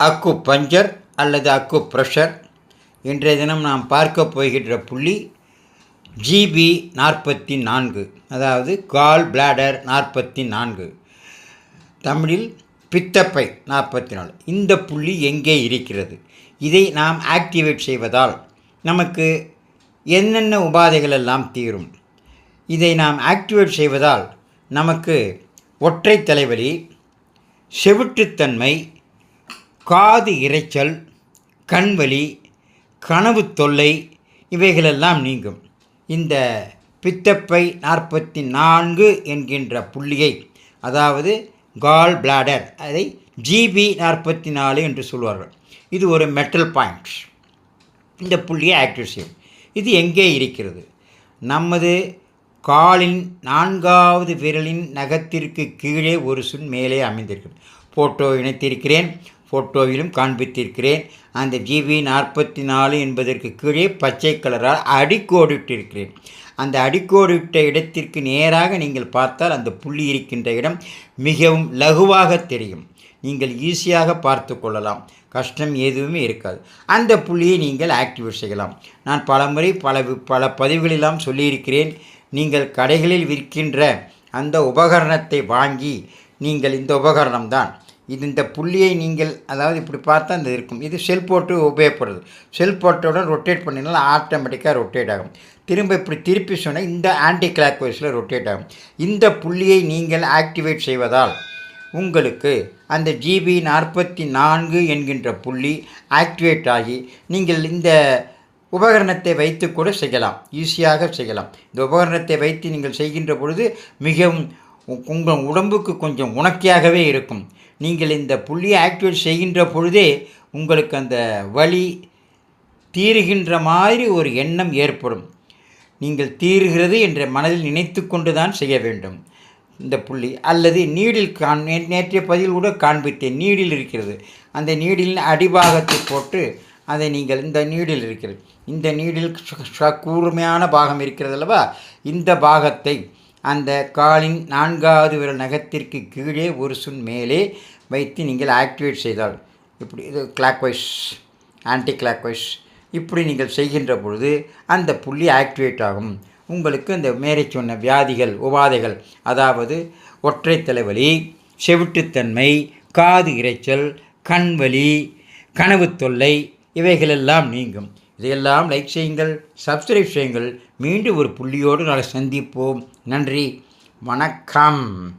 அக்கு பஞ்சர் அல்லது அக்கு ப்ரெஷர் இன்றைய தினம் நாம் பார்க்க போகின்ற புள்ளி ஜிபி நாற்பத்தி நான்கு அதாவது கால் பிளாடர் நாற்பத்தி நான்கு தமிழில் பித்தப்பை நாற்பத்தி நாலு இந்த புள்ளி எங்கே இருக்கிறது? இதை நாம் ஆக்டிவேட் செய்வதால் நமக்கு என்னென்ன உபாதைகள் எல்லாம் தீரும்? இதை நாம் ஆக்டிவேட் செய்வதால் நமக்கு ஒற்றை தலைவலி செவிட்டுத்தன்மை காது இரைச்சல் கண்வலி கனவு தொல்லை இவைகளெல்லாம் நீங்கும். இந்த பித்தப்பை நாற்பத்தி நான்கு என்கின்ற புள்ளியை அதாவது கால் பிளாடர் அதை ஜிபி நாற்பத்தி நாலு என்று சொல்வார்கள். இது ஒரு மெட்டல் பாயிண்ட் இந்த புள்ளியை ஆக்டிவ் செய்யும். இது எங்கே இருக்கிறது? நமது காலின் நான்காவது விரலின் நகத்திற்கு கீழே ஒரு சுண் மேலே அமைந்திருக்கிறது. ஃபோட்டோ இணைத்திருக்கிறேன். ஃபோட்டோவிலும் காண்பித்திருக்கிறேன். அந்த ஜிவி நாற்பத்தி நாலு என்பதற்கு கீழே பச்சை கலரால் அடிக்கோடிட்டிருக்கிறேன். அந்த அடிக்கோடிட்ட இடத்திற்கு நேராக நீங்கள் பார்த்தால் அந்த புள்ளி இருக்கின்ற இடம் மிகவும் லகுவாக தெரியும். நீங்கள் ஈஸியாக பார்த்து கொள்ளலாம். கஷ்டம் எதுவுமே இருக்காது. அந்த புள்ளியை நீங்கள் ஆக்டிவேட் செய்யலாம். நான் பலமுறை பல பல பதிவுகளெல்லாம் சொல்லியிருக்கிறேன். நீங்கள் கடைகளில் விற்கின்ற அந்த உபகரணத்தை வாங்கி நீங்கள் இந்த உபகரணம் தான் இது இந்த புள்ளியை நீங்கள் அதாவது இப்படி பார்த்தா இந்த இருக்கும். இது செல் போட்டு உபயோகப்படுது. செல் போட்டோட ரொட்டேட் பண்ணினால் ஆட்டோமேட்டிக்காக ரொட்டேட் ஆகும். திரும்ப இப்படி திருப்பி சொன்னால் இந்த ஆன்டி கிளாக் வைஸில் ரொட்டேட் ஆகும். இந்த புள்ளியை நீங்கள் ஆக்டிவேட் செய்வதால் உங்களுக்கு அந்த ஜிபி நாற்பத்தி நான்கு என்கின்ற புள்ளி ஆக்டிவேட் ஆகி நீங்கள் இந்த உபகரணத்தை வைத்து கூட செய்யலாம். ஈஸியாக செய்யலாம். இந்த உபகரணத்தை வைத்து நீங்கள் செய்கின்ற பொழுது மிகவும் உங்கள் உடம்புக்கு கொஞ்சம் உணர்ச்சியாகவே இருக்கும். நீங்கள் இந்த புள்ளியை ஆக்டிவேட் செய்கின்ற பொழுதே உங்களுக்கு அந்த வலி தீருகின்ற மாதிரி ஒரு எண்ணம் ஏற்படும். நீங்கள் தீருகிறது என்ற மனதில் நினைத்து கொண்டு தான் செய்ய வேண்டும். இந்த புள்ளி அல்லது நீடில் காண் நேற்றைய பதில் கூட காண்பித்தேன். நீடில் இருக்கிறது. அந்த நீடிலின் அடிபாகத்தை போட்டு அதை நீங்கள் இந்த நீடில் இருக்கிறது. இந்த நீடில் ச- கூர்மையான பாகம் இருக்கிறது அல்லவா? இந்த பாகத்தை அந்த காலின் நான்காவது விரல் நகத்திற்கு கீழே ஒரு சுண் மேலே வைத்து நீங்கள் ஆக்டிவேட் செய்தால். இப்படி இது கிளாக்வைஸ் ஆன்டி கிளாக்வைஸ் இப்படி நீங்கள் செய்கின்ற பொழுது அந்த புள்ளி ஆக்டிவேட் ஆகும். உங்களுக்கு அந்த மேலே சொன்ன வியாதிகள் உபாதைகள் அதாவது ஒற்றை தலைவலி செவிட்டுத்தன்மை காது இரைச்சல் கண்வலி கனவு தொல்லை இவைகளெல்லாம் நீங்கும். இதையெல்லாம் லைக் செய்யுங்கள் சப்ஸ்கிரைப் செய்யுங்கள். மீண்டும் ஒரு புள்ளியோடு நாளை சந்திப்போம். நன்றி. வணக்கம்.